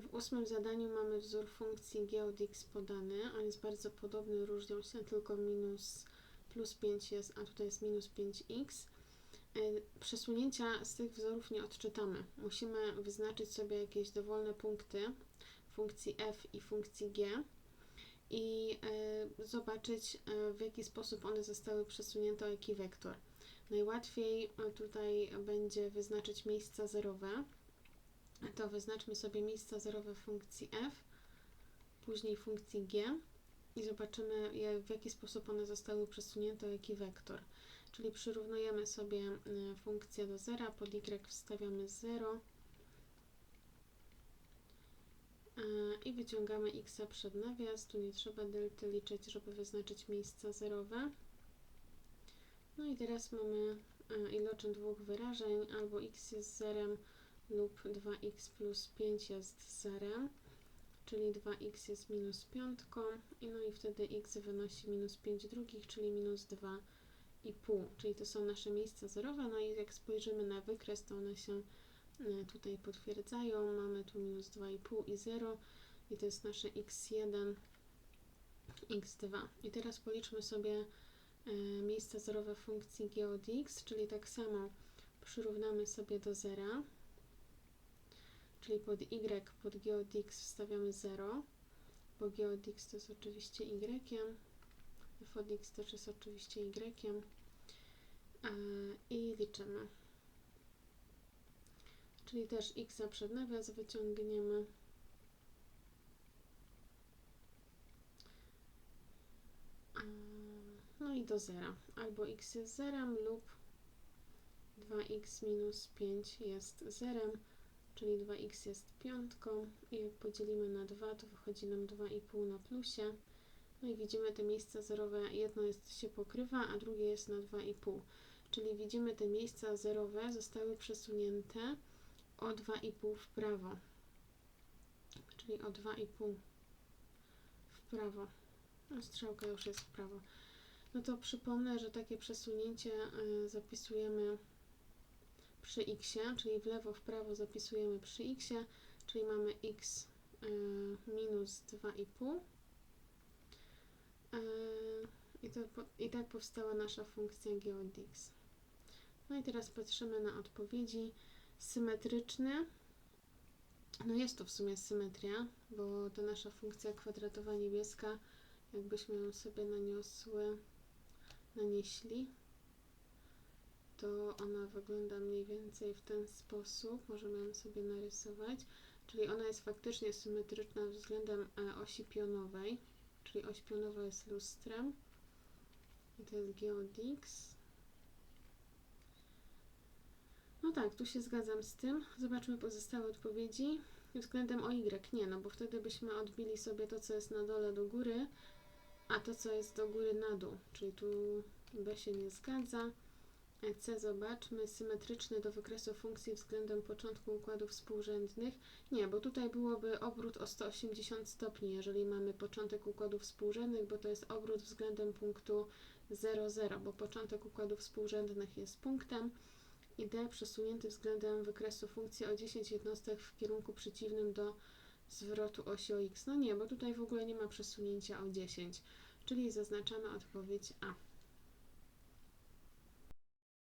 W ósmym zadaniu mamy wzór funkcji g od x podany. On jest bardzo podobny, różnią się tylko minus plus 5 jest, a tutaj jest minus 5x. Y, Przesunięcia z tych wzorów nie odczytamy. Musimy wyznaczyć sobie jakieś dowolne punkty funkcji f i funkcji g i y, zobaczyć, y, w jaki sposób one zostały przesunięte o jaki wektor. Najłatwiej tutaj będzie wyznaczyć miejsca zerowe. To wyznaczmy sobie miejsca zerowe funkcji f, później funkcji g i zobaczymy, w jaki sposób one zostały przesunięte o jaki wektor. Czyli przyrównujemy sobie y, funkcję do zera, pod y wstawiamy 0 y, i wyciągamy x przed nawias. Tu nie trzeba delty liczyć, żeby wyznaczyć miejsca zerowe. No i teraz mamy y, iloczyn dwóch wyrażeń, albo x jest zerem lub 2x plus 5 jest zerem, czyli 2x jest minus piątką, i no i wtedy x wynosi minus 5 drugich, czyli minus 2,5, czyli to są nasze miejsca zerowe, no i jak spojrzymy na wykres, to one się y, tutaj potwierdzają, mamy tu minus 2,5 i 0 i to jest nasze x1, x2. I teraz policzmy sobie y, miejsca zerowe funkcji g od x, czyli tak samo przyrównamy sobie do zera, czyli pod y, pod g od x wstawiamy 0, bo g od x to jest oczywiście y, f od x też jest oczywiście y i liczymy. Czyli też x przed nawias wyciągniemy. No i do zera. Albo x jest zerem lub 2x minus 5 jest zerem czyli 2x jest piątką i jak podzielimy na 2, to wychodzi nam 2,5 na plusie. No i widzimy te miejsca zerowe, jedno jest, się pokrywa, a drugie jest na 2,5. Czyli widzimy te miejsca zerowe zostały przesunięte o 2,5 w prawo. Czyli o 2,5 w prawo. No, strzałka już jest w prawo. No to przypomnę, że takie przesunięcie y, zapisujemy przy x, czyli w lewo, w prawo zapisujemy przy x, czyli mamy x y, minus 2,5. Y, I, to, I tak powstała nasza funkcja g od x. No i teraz patrzymy na odpowiedzi. Symetryczny. No jest to w sumie symetria, bo to nasza funkcja kwadratowa niebieska, jakbyśmy ją sobie naniosły, nanieśli, to ona wygląda mniej więcej w ten sposób. Możemy ją sobie narysować. Czyli ona jest faktycznie symetryczna względem e, osi pionowej, czyli oś pionowa jest lustrem. I to jest g od x. No tak, tu się zgadzam z tym. Zobaczmy pozostałe odpowiedzi. Względem o y nie, no bo wtedy byśmy odbili sobie to, co jest na dole do góry, a to, co jest do góry na dół. Czyli tu b się nie zgadza. C zobaczmy, symetryczny do wykresu funkcji względem początku układów współrzędnych. Nie, bo tutaj byłoby obrót o 180 stopni, jeżeli mamy początek układów współrzędnych, bo to jest obrót względem punktu 0, 0, bo początek układów współrzędnych jest punktem i D przesunięty względem wykresu funkcji o 10 jednostek w kierunku przeciwnym do zwrotu osi o x. No nie, bo tutaj w ogóle nie ma przesunięcia o 10, czyli zaznaczamy odpowiedź A.